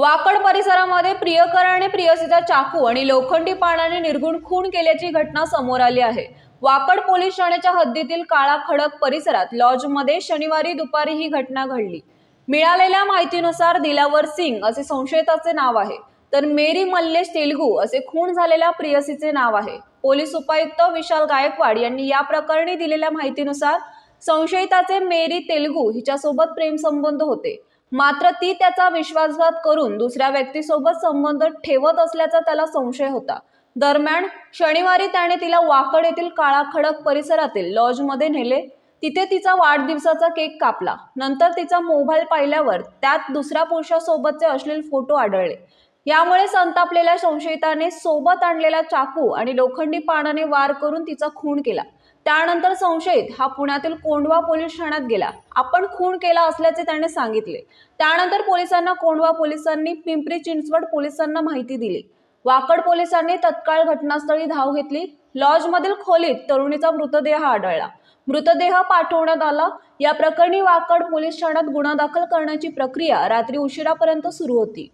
वाकड परिसरामध्ये प्रियकराने प्रियसीचा चाकू आणि लोखंडी पाण्याने निर्गुण खून केल्याची घटना समोर आली आहे. वाकड पोलीस ठाण्याच्या हद्दीतील काळा खडक परिसरात लॉजमध्ये शनिवारी दुपारी ही घटना घडली. मिळालेल्या माहितीनुसार दिलावर सिंग असे संशयिताचे नाव आहे तर मेरी मल्लेश तेलगू असे खून झालेल्या प्रियसीचे नाव आहे. पोलीस उपायुक्त विशाल गायकवाड यांनी या प्रकरणी दिलेल्या माहितीनुसार संशयिताचे मेरी तेलगू हिच्यासोबत प्रेमसंबंध होते. मात्र ती त्याचा विश्वासघात करून दुसऱ्या व्यक्तीसोबत संबंध ठेवत असल्याचा त्याला संशय होता. दरम्यान शनिवारी त्याने तिला वाकड येथील काळाखडक परिसरातील लॉजमध्ये नेले. तिथे तिचा वाढदिवसाचा केक कापला. नंतर तिचा मोबाईल पाहिल्यावर त्यात दुसऱ्या पुरुषासोबतचे अश्लील फोटो आढळले. यामुळे संतापलेल्या संशयिताने सोबत आणलेला चाकू आणि लोखंडी पानाने वार करून तिचा खून केला. त्यानंतर संशयित हा पुण्यातील कोंडवा पोलीस ठाण्यात गेला. आपण खून केला असल्याचे त्याने सांगितले. त्यानंतर पोलिसांना कोंडवा पोलिसांनी पिंपरी चिंचवड पोलिसांना माहिती दिली. वाकड पोलिसांनी तत्काळ घटनास्थळी धाव घेतली. लॉजमधील खोलीत तरुणीचा मृतदेह आढळला. मृतदेह पाठवण्यात आला. या प्रकरणी वाकड पोलीस ठाण्यात गुन्हा दाखल करण्याची प्रक्रिया रात्री उशिरापर्यंत सुरू होती.